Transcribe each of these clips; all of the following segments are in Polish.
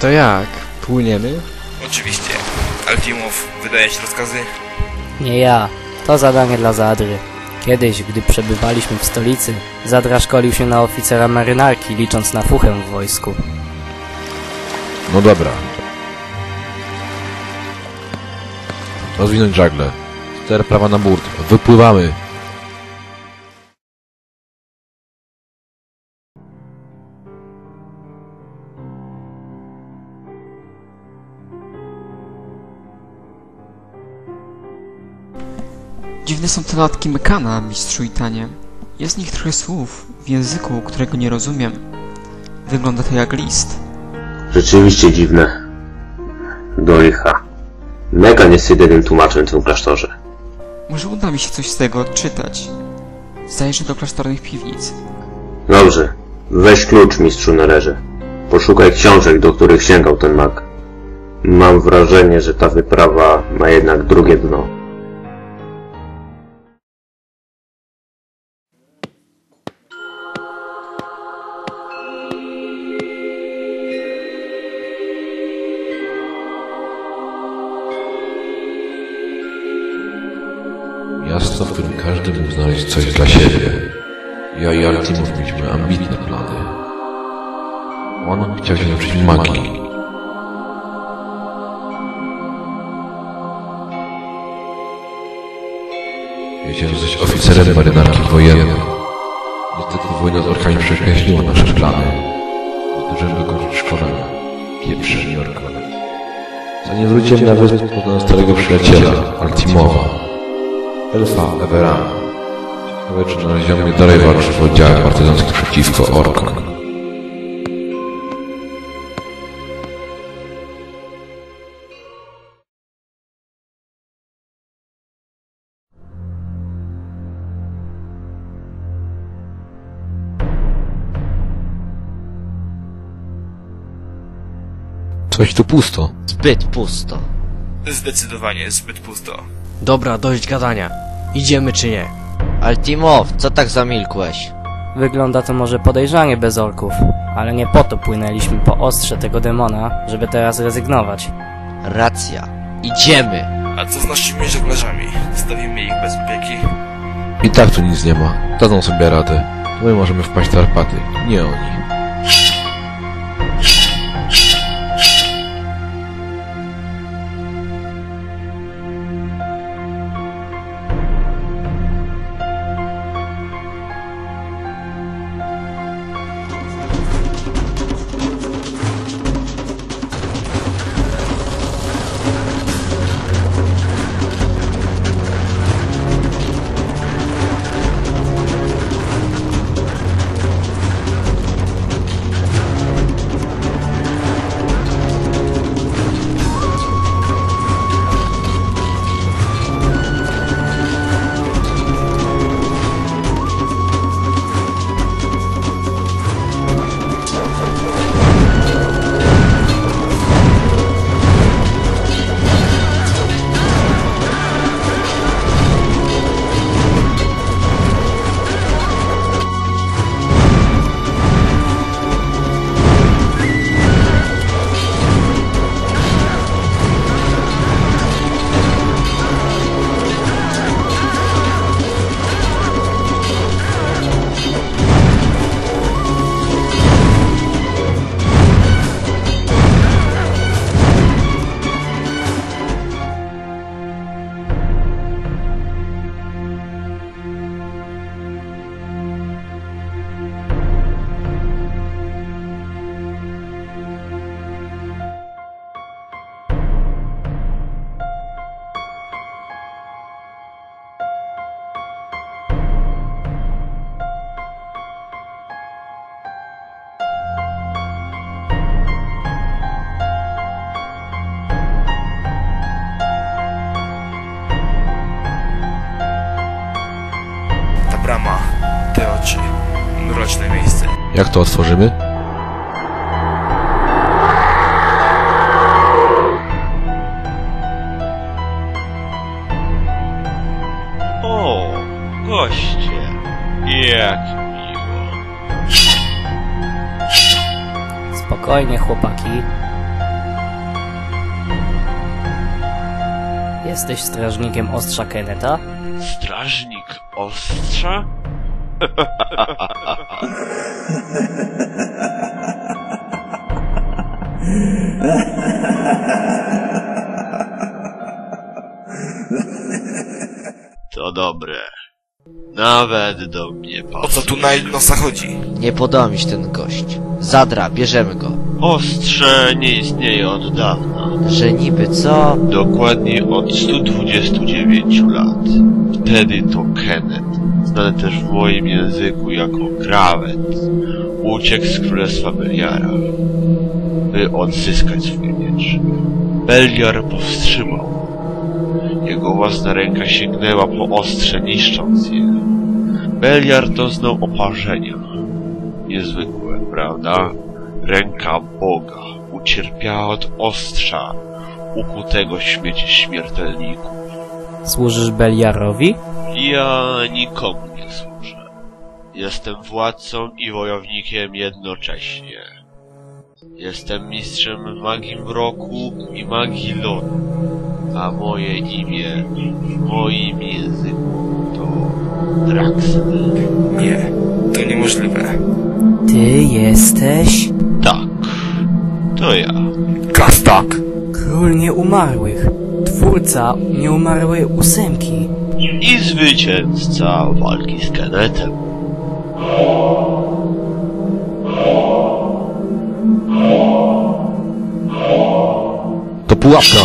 To jak? Płyniemy? Oczywiście. Altimow wydaje ci rozkazy? Nie ja. To zadanie dla Zadry. Kiedyś, gdy przebywaliśmy w stolicy, Zadra szkolił się na oficera marynarki, licząc na fuchę w wojsku. No dobra. Rozwinąć żagle. Ster prawa na burt. Wypływamy. Dziwne są te notatki Mekana, mistrzu Itanie. Jest w nich trochę słów w języku, którego nie rozumiem. Wygląda to jak list. Rzeczywiście dziwne. Do licha. Megan jest jedynym tłumaczem w tym klasztorze. Może uda mi się coś z tego odczytać. Zajrzę do klasztornych piwnic. Dobrze. Weź klucz, mistrzu Nererze. Poszukaj książek, do których sięgał ten mag. Mam wrażenie, że ta wyprawa ma jednak drugie dno. Ja i Artimów mieliśmy ambitne plany. On chciał się nauczyć magii. Ja chciałem zostać oficerem marynarki wojennej. Niestety wojna z orkami przekreśliła nasze plany. Zdążyłem dokończyć szkolenia. Pieprzę New York. Zanim wróciłem na wyspę, poznałem starego przyjaciela, Altimowa. Elfa Everana. Czy znaleziono mnie dalej walczy w oddziałach partyzanckich przeciwko orkom. Coś tu pusto. Zbyt pusto. Zdecydowanie zbyt pusto. Dobra, dość gadania. Idziemy czy nie? Altimow, co tak zamilkłeś? Wygląda to może podejrzanie bez orków, ale nie po to płynęliśmy po ostrze tego demona, żeby teraz rezygnować. Racja. Idziemy. A co z naszymi żeglarzami? Zostawimy ich bez opieki? I tak tu nic nie ma. Dadzą sobie radę. My możemy wpaść w tarpaty, nie oni. Jak to otworzymy? O, goście. Jak miło. Spokojnie, chłopaki. Jesteś strażnikiem ostrza Keneta? Strażnik ostrza? To dobre. Nawet do mnie O pasuje. co tu na Ilnosa chodzi? Nie podoba mi się ten gość. Zadra, bierzemy go. Ostrze nie istnieje od dawna. Że niby co? Dokładnie od 129 lat. Wtedy to Kenneth, znany też w moim języku jako Grawet, uciekł z królestwa Beliara, by odzyskać swój miecz. Beliar powstrzymał go. Jego własna ręka sięgnęła po ostrze, niszcząc je. Beliar doznał oparzenia. Niezwykłe, prawda? Ręka Boga ucierpiała od ostrza, ukutego w śmiecie śmiertelników. Służysz Beliarowi? Ja nikomu nie służę. Jestem władcą i wojownikiem jednocześnie. Jestem mistrzem magii mroku i magii lodu, a moje imię w moim języku to Draxel. Nie, to niemożliwe. Ty jesteś? To ja. Kastak! Król nieumarłych. Twórca nieumarłej ósemki. I zwycięzca walki z Kennetem. To pułapka!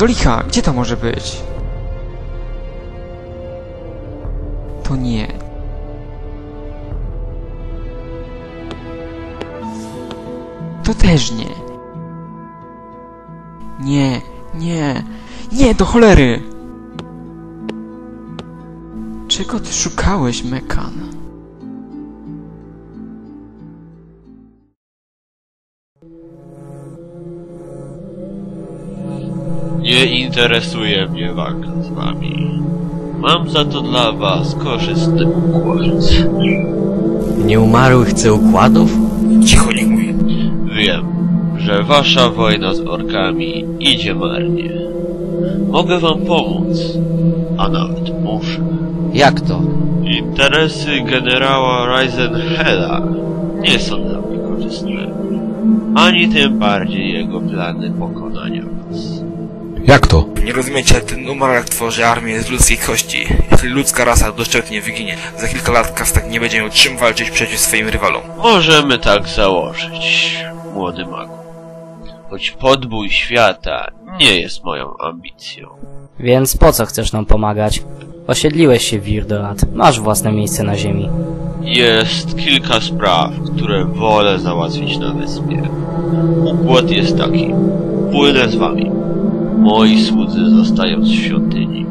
Do licha, gdzie to może być? To nie. To też nie. Nie, nie, nie, do cholery! Czego ty szukałeś, Mekan? Nie interesuje mnie walka z wami. Mam za to dla was korzystny układ. Nieumarły chce układów? Cicho niech mówi. Wiem, że wasza wojna z orkami idzie marnie. Mogę wam pomóc, a nawet muszę. Jak to? Interesy generała Reisenhella nie są dla mnie korzystne. Ani tym bardziej jego plany pokonania was. Jak to? Nie rozumiecie, ten umarłek tworzy armię z ludzkiej kości. Jeśli ludzka rasa doszczętnie wyginie, za kilka lat Kastak nie będzie miał czym walczyć przeciw swoim rywalom. Możemy tak założyć, młody magu. Choć podbój świata nie jest moją ambicją. Więc po co chcesz nam pomagać? Osiedliłeś się w Wirdorat. Masz własne miejsce na ziemi. Jest kilka spraw, które wolę załatwić na wyspie. Układ jest taki. Płynę z wami. Moi słudzy zostają z świątyni.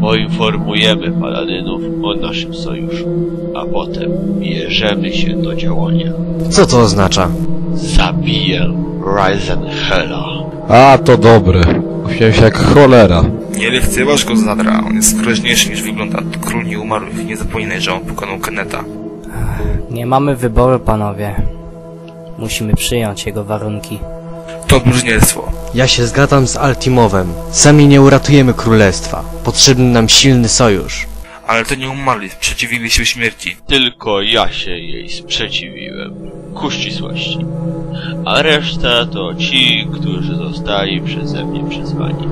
Poinformujemy paladynów o naszym sojuszu, a potem bierzemy się do działania. Co to oznacza? Zabiję Reisenhella. A, to dobre. Uśmiałem się jak cholera. Nie lekceważ go Zadra, on jest groźniejszy niż wygląda. Król nieumarłych. Nie zapominaj, że on pokonał Keneta. Nie mamy wyboru, panowie. Musimy przyjąć jego warunki. To bluźnierstwo. Ja się zgadzam z Altimowem. Sami nie uratujemy królestwa. Potrzebny nam silny sojusz. Ale to nieumarli sprzeciwili się śmierci. Tylko ja się jej sprzeciwiłem. Ku ścisłości. A reszta to ci, którzy zostali przeze mnie przyzwani.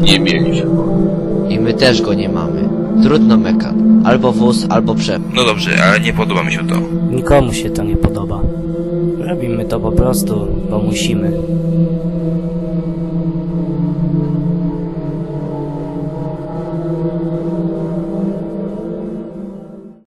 Nie mieli wyboru. I my też go nie mamy. Trudno mekan. Albo wóz, albo przep. No dobrze, ale nie podoba mi się to. Nikomu się to nie podoba. Robimy to po prostu, bo musimy.